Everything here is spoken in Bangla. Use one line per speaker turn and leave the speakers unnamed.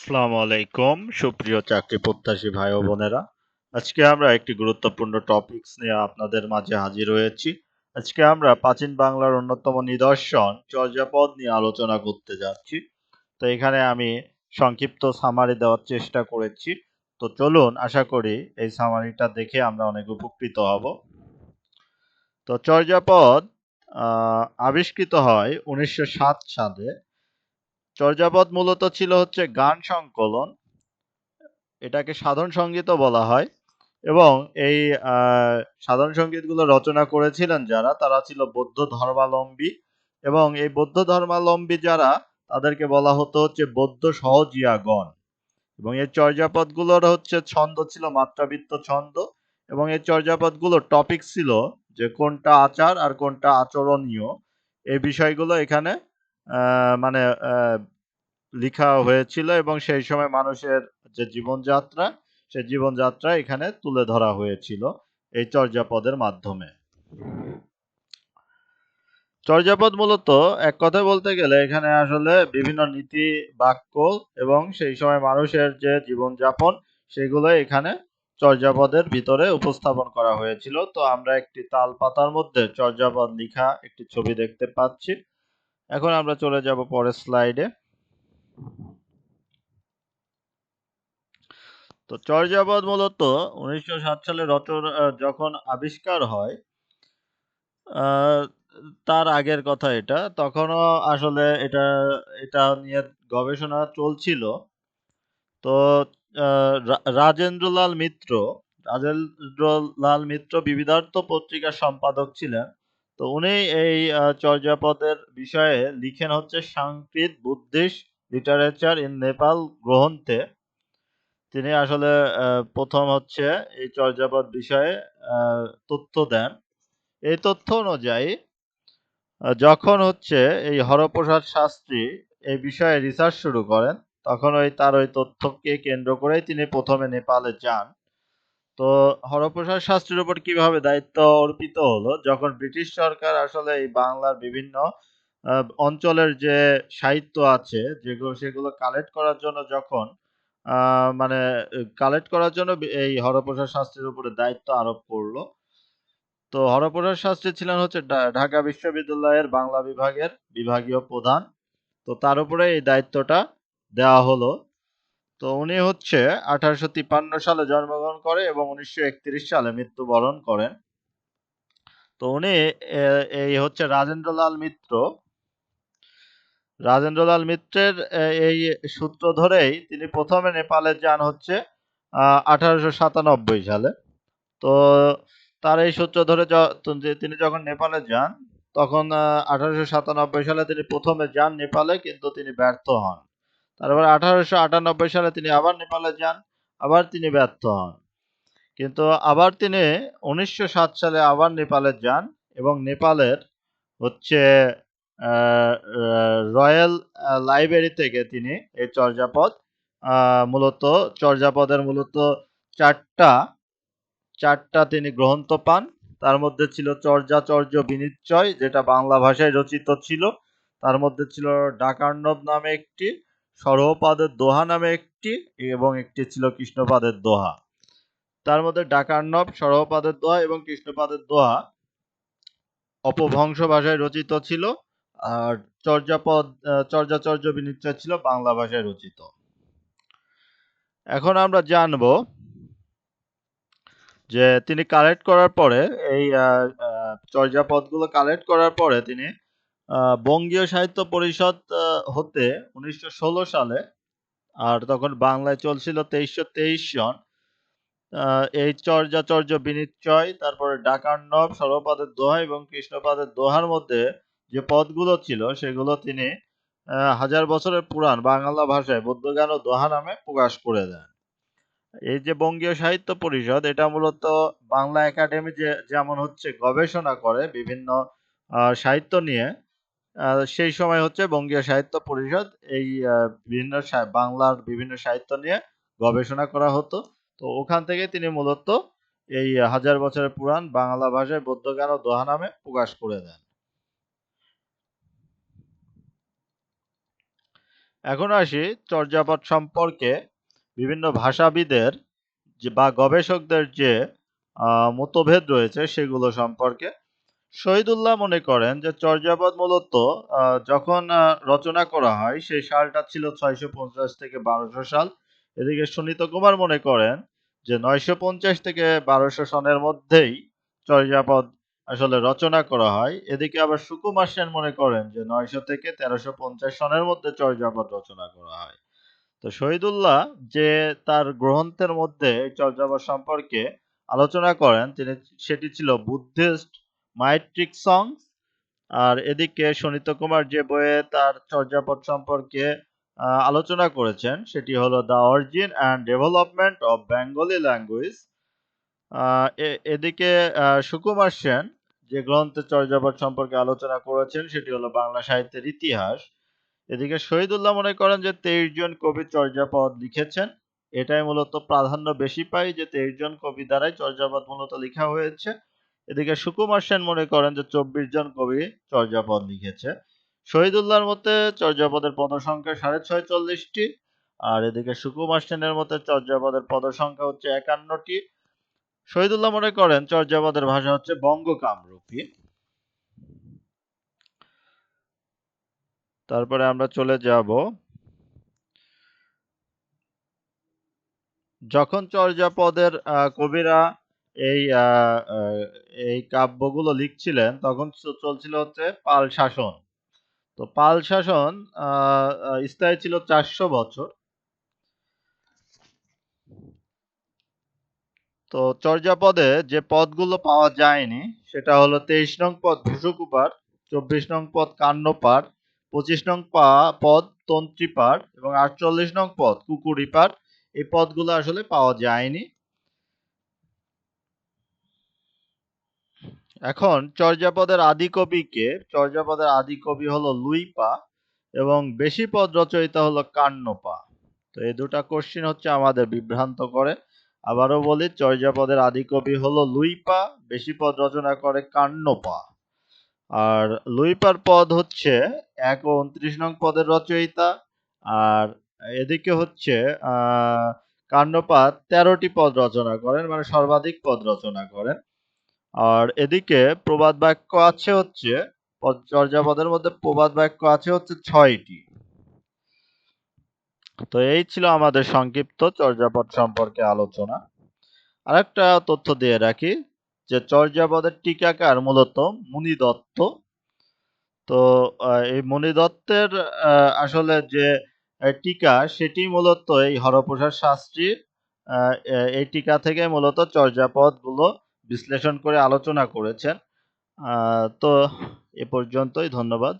আসসালামু আলাইকুম, সুপ্রিয় চাকরি প্রত্যাশী ভাই ও বোনেরা। আজকে আমরা একটি গুরুত্বপূর্ণ টপিকস নিয়ে আপনাদের মাঝে হাজির হয়েছি। আজকে আমরা প্রাচীন বাংলার অন্যতম নিদর্শন, চর্যাপদ নিয়ে আলোচনা করতে যাচ্ছি। তো এখানে আমি সংক্ষিপ্ত সামারি দেওয়ার চেষ্টা করেছি। তো চলুন, আশা করি এই সামারিটা দেখে আমরা অনেক উপকৃত হব। তো চর্যাপদ আবিষ্কৃত হয় উনিশশো সাত সালে। চর্যাপদ মূলত ছিল হচ্ছে গান সংকলন, এটাকে সাধন সঙ্গীতও বলা হয়, এবং এই সাধন সঙ্গীতগুলো রচনা করেছিলেন যারা, তারা ছিল বৌদ্ধ ধর্মাবলম্বী এবং এই বৌদ্ধ ধর্মাবলম্বী যারা, তাদেরকে বলা হতো হচ্ছে বৌদ্ধ সহজিয়াগণ, এবং এই চর্যাপদগুলোর হচ্ছে ছন্দ ছিল মাত্রাবৃত্ত ছন্দ, এবং এই চর্যাপদগুলোর টপিক ছিল যে কোনটা আচার আর কোনটা আচরণীয়, এই বিষয়গুলো এখানে মানে লিখা হয়েছিল এবং সেই সময় মানুষের যে জীবনযাত্রা সে জীবনযাত্রা এখানে তুলে ধরা হয়েছিল এই চর্যাপদের মাধ্যমে। চর্যাপদ মূলত এক কথা বলতে গেলে এখানে আসলে বিভিন্ন নীতি বাক্য এবং সেই সময় মানুষের যে জীবনযাপন সেগুলো এখানে চর্যাপদের ভিতরে উপস্থাপন করা হয়েছিল। তো আমরা একটি তাল পাতার মধ্যে চর্যাপদ লিখা একটি ছবি দেখতে পাচ্ছি। এখন আমরা চলে যাব পরের স্লাইডে। তো চর্যাপদ মূলত উনিশশো সাত সালে রচনা যখন আবিষ্কার হয় তার আগের কথা এটা। তখনও আসলে এটা এটা নিয়ে গবেষণা চলছিল। তো রাজেন্দ্রলাল মিত্র রাজেন্দ্রলাল মিত্র বিবিধার্থ পত্রিকার সম্পাদক ছিলেন। তো উনি এই চর্যাপদের বিষয়ে লিখেন হচ্ছে Sanskrit Buddhist literature in Nepal গ্রন্থে। তিনি আসলে প্রথম হচ্ছে এই চর্যাপদ বিষয়ে তথ্য দেন। এই তথ্য অনুযায়ী যখন হচ্ছে এই হরপ্রসাদ শাস্ত্রী এই বিষয়ে রিসার্চ শুরু করেন, তখন ওই তার ওই তথ্যকে কেন্দ্র করেই তিনি প্রথমে নেপালে যান। তো হরপ্রসাদ শাস্ত্রীর উপর কীভাবে দায়িত্ব অর্পিত হলো? যখন ব্রিটিশ সরকার আসলে এই বাংলার বিভিন্ন অঞ্চলের যে সাহিত্য আছে যেগুলো সেগুলো কালেক্ট করার জন্য যখন মানে কালেক্ট করার জন্য এই হরপ্রসাদ শাস্ত্রীর উপরে দায়িত্ব আরোপ করল। তো হরপ্রসাদ শাস্ত্রী ছিলেন হচ্ছে ঢাকা বিশ্ববিদ্যালয়ের বাংলা বিভাগের বিভাগীয় প্রধান। তো তার উপরে এই দায়িত্বটা দেওয়া হলো। তো উনি হচ্ছে আঠারোশো তিপ্পান্ন সালে জন্মগ্রহণ করে এবং উনিশশো একত্রিশ সালে মৃত্যুবরণ করেন। তো উনি এই হচ্ছে রাজেন্দ্রলাল মিত্র। রাজেন্দ্রলাল মিত্রের এই সূত্র ধরেই তিনি প্রথমে নেপালে যান হচ্ছে আঠারোশো সাতানব্বই সালে। তো তার এই সূত্র ধরে তিনি যখন নেপালে যান, তখন আঠারোশো সাতানব্বই সালে তিনি প্রথমে যান নেপালে, কিন্তু তিনি ব্যর্থ হন। তারপর আঠারোশো আটানব্বই সালে তিনি আবার নেপালে যান, আবার তিনি ব্যর্থ হন। কিন্তু আবার তিনি উনিশশো সাত সালে আবার নেপালে যান এবং নেপালের হচ্ছে রয়্যাল লাইব্রেরি থেকে তিনি এই চর্যাপদ মূলত চর্যাপদের মূলত চারটা চারটা তিনি গ্রন্থ পান। তার মধ্যে ছিল চর্যাচর্য বিনিশ্চয় যেটা বাংলা ভাষায় রচিত ছিল। তার মধ্যে ছিল ডাকার্ণব নামে একটি সরহপাদের দোহা নামে একটি এবং একটি ছিল কৃষ্ণপাদের দোহা। তার মধ্যে ডাকার্ণব সরহপাদের দোহা এবং কৃষ্ণপাদের দোহা অপভ্রংশ ভাষায় রচিত ছিল আর চর্যাপদ চর্যাচর্য বিনিশ্চয় ছিল বাংলা ভাষায় রচিত। এখন আমরা জানব যে তিনি কালেক্ট করার পরে এই চর্যাপদগুলো কালেক্ট করার পরে তিনি বঙ্গীয় সাহিত্য পরিষদ হতে উনিশশো ষোলো সালে, আর তখন বাংলায় চলছিল তেইশশো তেইশ সন এই চর্যাচর্য বিনিশ্চয় তারপরে ডাকার্ণব সর্বপাদের দোহা এবং কৃষ্ণপাদের দোহার মধ্যে যে পদগুলো ছিল, সেগুলো তিনি হাজার বছরের পুরাণ বাংলা ভাষায় বৌদ্ধজ্ঞান ও দোহা নামে প্রকাশ করে দেন। এই যে বঙ্গীয় সাহিত্য পরিষদ, এটা মূলত বাংলা একাডেমি যে, যেমন হচ্ছে গবেষণা করে বিভিন্ন সাহিত্য নিয়ে সেই সময় হচ্ছে বঙ্গীয় সাহিত্য পরিষদ এই বিভিন্ন বাংলার বিভিন্ন সাহিত্য নিয়ে গবেষণা করা হতো। তো ওখান থেকে তিনি মূলত এই হাজার বছরের পুরাণ বাংলা ভাষায় বৌদ্ধজ্ঞান ও দোহা নামে প্রকাশ করে দেন। এখন আসি চর্যাপদ সম্পর্কে। বিভিন্ন ভাষাবিদের বা গবেষকদের যে মতভেদ রয়েছে সেগুলো সম্পর্কে। শহীদুল্লাহ মনে করেন যে চর্যাপদ মূলত যখন রচনা করা হয়, সেই সালটা ছিল ছয়শো পঞ্চাশ থেকে বারোশো সাল। এদিকে সুনীত কুমার মনে করেন যে নয়শো পঞ্চাশ থেকে বারোশো সনের মধ্যেই চর্যাপদ আসলে রচনা করা হয়। এদিকে আবার সুকুমার সেন মনে করেন যে নয়শো থেকে তেরোশো পঞ্চাশ সনের মধ্যে চর্যাপদ রচনা করা হয়। তো শহীদুল্লাহ যে তার গ্রন্থের মধ্যে চর্যাপদ সম্পর্কে আলোচনা করেন, তিনি, সেটি ছিল বুদ্ধিস্ট মাইট্রিক সংস আর এদিকে সনিত কুমার যে বইয়ে তার চর্যাপদ সম্পর্কে আলোচনা করেছেন, সেটি হলো the origin and development of Bengali language এদিকে সুকুমার সেন যে গ্রন্থে চর্যাপদ সম্পর্কে আলোচনা করেছেন, সেটি হলো বাংলা সাহিত্যের ইতিহাস। এদিকে শহীদুল্লাহ মনে করেন যে তেইশ জন কবি চর্যাপদ লিখেছেন। এটাই মূলত প্রাধান্য বেশি পাই যে তেইশ জন কবি দ্বারাই চর্যাপদ মূলত লেখা হয়েছে। এদিকে সুকুমার সেন মনে করেন যে চব্বিশ জন কবি চর্যাপদ লিখেছে। শহীদুল্লাহর মতে চর্যাপদের পদ সংখ্যা সাড়ে ছয় চল্লিশটি আর এদিকে সুকুমার সেনের মতে চর্যাপদের পদ সংখ্যা হচ্ছে একান্নটি। শহীদুল্লাহ মনে করেন চর্যাপদের ভাষা হচ্ছে বঙ্গ কামরূপী তারপরে আমরা চলে যাব। যখন চর্যাপদের কবিরা এই এই কাব্যগুলো লিখছিলেন তখন চলছিল হচ্ছে পাল শাসন। তো পাল শাসন স্থায়ী ছিল চারশো বছর। তো চর্যাপদে যে পদগুলো পাওয়া যায়নি, সেটা হলো তেইশ নং পদ ভূষকুপার চব্বিশ নং পদ কান্নপার পঁচিশ নং পদ তন্ত্রীপার এবং আটচল্লিশ নং পদ কুকুরিপার। এই পদগুলো আসলে পাওয়া যায়নি। এখন চর্যাপদের আদি কবি কে? চর্যাপদের আদি কবি হলো লুইপা এবং বেশি পদ রচয়িতা হলো কান্নপা তো এই দুটা কোশ্চিন হচ্ছে আমাদের বিভ্রান্ত করে। আবারও বলি, চর্যাপদের আদি কবি হলো লুইপা বেশি পদ রচনা করে কান্নপা আর লুইপার পদ হচ্ছে এক ও উনত্রিশ নং পদের রচয়িতা। আর এদিকে হচ্ছে কান্নপাত তেরোটি পদ রচনা করেন মানে সর্বাধিক পদ রচনা করেন। আর এদিকে প্রবাদ বাক্য আছে হচ্ছে চর্যাপদের মধ্যে প্রবাদ বাক্য আছে হচ্ছে ছয়টি। তো এই ছিল আমাদের সংক্ষিপ্ত চর্যাপদ সম্পর্কে আলোচনা। আরেকটা তথ্য দিয়ে রাখি যে চর্যাপদের টিকাকার মূলত মুনি দত্ত তো এই মুনি দত্তের আসলে যে টিকা সেটি মূলত এই হরপ্রসাদ শাস্ত্রীর এই টিকা থেকে মূলত চর্যাপদগুলো বিশ্লেষণ করে আলোচনা করেছেন। তো এ পর্যন্তই ধন্যবাদ।